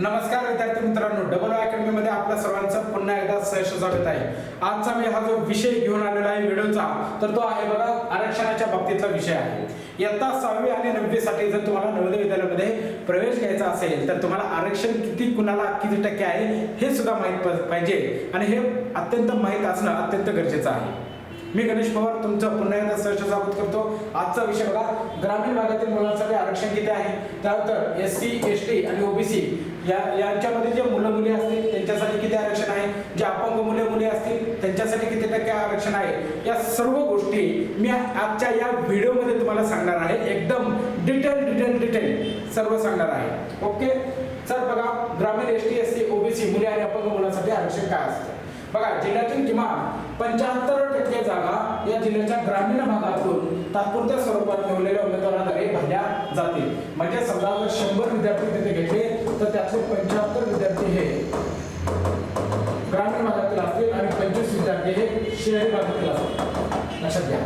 नमस्कार विद्यार्थी मित्रांनो डबल अकॅडमी मध्ये आपल्या सर्वांचं पुन्हा एकदा सहर्ष स्वागत आहे. आजचा मी हा जो विषय घेऊन आलेला आहे व्हिडिओचा तर तो आहे बघा आरक्षणाच्या बाबतीतला विषय आहे. इयत्ता सहावी आणि नववी साठी जर तुम्हाला नवोदय विद्यालयामध्ये प्रवेश घ्यायचा असेल तर तुम्हाला आरक्षण किती कुणाला किती टक्के आहे हे सुद्धा माहीत प- पाहिजे. आणि हे अत्यंत माहीत असणं अत्यंत गरजेचं आहे. मी गणेश पवार तुमचं पुन्हा एकदा सहर्ष स्वागत करतो. आजचा विषय बघा ग्रामीण भागातील मुलांसाठी आरक्षण किती आहे? त्यानंतर एस सी एस टी आणि ओबीसी या यांच्यामध्ये जे मुलं मुली असतील त्यांच्यासाठी किती आरक्षण आहे? जे अपंग मुले मुली असतील त्यांच्यासाठी किती टक्के आरक्षण आहे? या सर्व गोष्टी मी आजच्या या व्हिडिओमध्ये तुम्हाला सांगणार आहे. एकदम डिटेल डिटेल डिटेल सर्व सांगणार आहे. ओके? सर बघा ग्रामीण S T S C OBC मुले आणि अपंग मुलांसाठी आरक्षण काय असतं? बघा जिल्ह्यातील किमान पंच्याहत्तर टक्के जागा या जिल्ह्याच्या ग्रामीण भागातून तात्पुरत्या स्वरूपात निवडलेल्या उमेदवाराद्वारे भरल्या जातील. म्हणजे समजा जर शंभर विद्यार्थी तिथे घेतले तर त्यातले पंच्याहत्तर विद्यार्थी हे ग्रामीण भागातील असतील आणि पंचवीस विद्यार्थी हे शहरी भागातील असतील. लक्षात घ्या.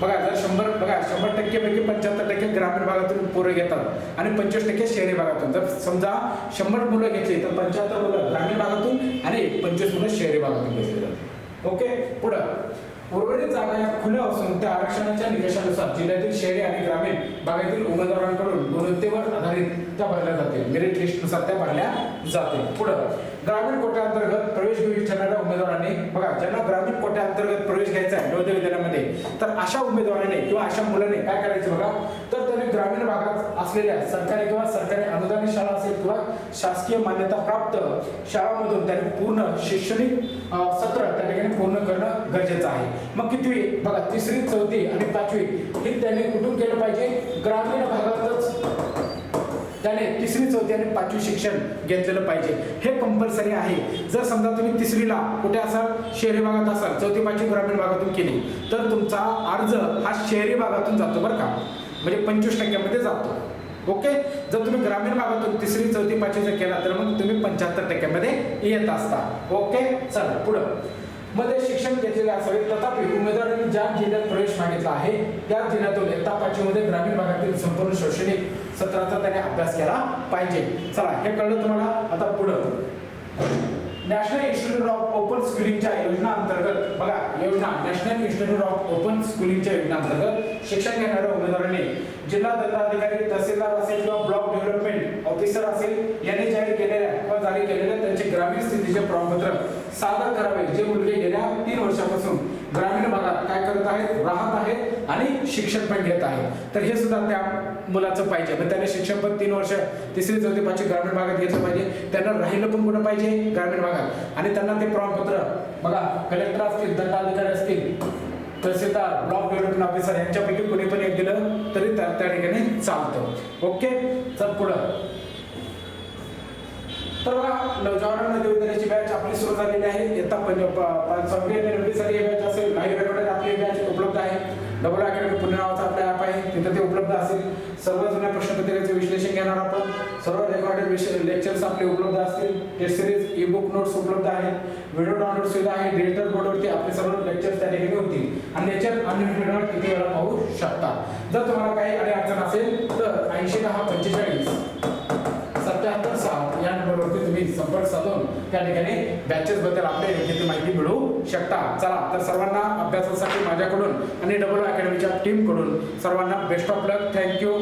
बघा जर शंभर बघा शंभर टक्केपैकी पंच्याहत्तर टक्के ग्रामीण भागातून पोरं घेतात आणि पंचवीस टक्के शहरी भागातून. जर समजा शंभर मुलं घेतली तर पंच्याहत्तर मुलं ग्रामीण भागातून आणि पंचवीस मुलं शहरी भागातून घेतली जातात ओके पुढं. उर्वरित जागा या खुल्या असून त्या आरक्षणाच्या निकषानुसार जिल्ह्यातील शहरी आणि ग्रामीण भागातील उमेदवारांकडून गुणवत्तेवर आधारित त्या भरल्या जातील. मेरिट लिस्टनुसार त्या भरल्या जातील. पुढं ग्रामीण कोट्याअंतर्गत प्रवेश घेऊ इच्छिणाऱ्या उमेदवारांनी बघा ज्यांना ग्रामीण कोट्याअंतर्गत प्रवेश घ्यायचा आहे नवोदय विद्यालयामध्ये तर अशा उमेदवाराने किंवा अशा मुलाने काय करायचं बघा? तर त्यांनी ग्रामीण भागात असलेल्या सरकारी किंवा सरकारी अनुदानित शाळा असेल किंवा शासकीय मान्यता प्राप्त शाळांमधून त्यांनी पूर्ण शैक्षणिक सत्र त्या ठिकाणी पूर्ण करणं गरजेचं आहे. मग कितवी बघा तिसरी चौथी आणि पाचवी हे त्याने कुठून केलं पाहिजे? ग्रामीण भागातच. त्याने तिसरी चौथी आणि पाचवी शिक्षण घेतलेलं पाहिजे. हे कंपल्सरी आहे. जर समजा तुम्ही तिसरीला कुठे असाल शहरी भागात असाल चौथी पाचवी ग्रामीण भागातून केली तर तुमचा अर्ज हा शहरी भागातून जातो बरं का. म्हणजे पंचवीस टक्क्यामध्ये जातो. ओके? जर तुम्ही ग्रामीण भागातून तिसरी चौथी पाचवी जर केला तर मग तुम्ही पंच्याहत्तर टक्क्यामध्ये येत असता. ओके? चला पुढं. मध्ये शिक्षण घेतलेले असावे. तथापि उमेदवारांनी ज्या जिल्ह्यात प्रवेश मागितला आहे त्या जिल्ह्यातून एकता पाचवीमध्ये ग्रामीण भागातील संपूर्ण शैक्षणिक सत्राचा त्याने अभ्यास केला पाहिजे. चला हे कळलं तुम्हाला? आता पुढं. नॅशनल इन्स्टिट्यूट ऑफ ओपन स्कूलिंगच्या योजना अंतर्गत बघा योजना. नॅशनल इन्स्टिट्यूट ऑफ ओपन स्कूलिंगच्या योजना अंतर्गत शिक्षण घेणाऱ्या उमेदवारांनी जिल्हा दंडाधिकारी तहसीलदार असेल किंवा ब्लॉक डेव्हलपमेंट ऑफिसर असेल यांनी जाहीर केलेल्या किंवा जारी केलेल्या त्यांचे ग्रामीण स्थितीचे प्रमाणपत्र सादर करावे. जे मुलगे गेल्या तीन वर्षापासून ग्रामीण भागात काय करत आहेत राहत आहेत आणि शिक्षण पण घेत आहेत. तर हे सुद्धा त्या मुलाचं पाहिजे. मग त्याने शिक्षण पण तीन वर्ष तिसरी चौथी पाचवी ग्रामीण भागात घेतलं पाहिजे. त्यांना राहिलं पण कुठं पाहिजे? ग्रामीण भागात. आणि त्यांना ते प्रमाणपत्र बघा कलेक्टर असतील दंडाधिकारी असतील तहसीलदार ब्लॉक डेव्हलपमेंट ऑफिसर यांच्यापैकी कोणी पण एक दिलं तरी त्या त्या ठिकाणी चालतं. ओके चल पुढं. तर बघा न- जवाहरलाल बॅच आपली सुरू झालेली आहे. इयत्ता पंज ही बॅच असेल. काही रेकॉर्डेड आपली बॅच उपलब्ध आहे. डबल अकॅडमी पुणे नावाचा आपल्या ॲप आहे. तिथे ते उपलब्ध असेल. सर्व जुन्या प्रश्नपत्रिकेचे विश्लेषण घेणार आपण. सर्व रेकॉर्डेड विषय लेक्चर्स आपले उपलब्ध असतील. Test series e book notes उपलब्ध आहेत. व्हिडिओ डाउनलोड सुविधा आहे. डिजिटल बोर्डवरती आपले सर्व लेक्चर्स त्या ठिकाणी होतील. आणि लेक्चर अनलिमिटेडवर किती वेळा पाहू शकता. जर तुम्हाला काही अडी अडचण असेल तर ऐंशी दहा पंचेचाळीस सत्याहत्तर सहा या नंबरवरती तुम्ही संपर्क साधून त्या ठिकाणी बॅचेस बद्दल आपल्या योग्य ती माहिती मिळवू शकता. चला तर सर्वांना अभ्यासासाठी माझ्याकडून आणि डबल अकॅडमीच्या टीमकडून सर्वांना बेस्ट ऑफ लक थँक्यू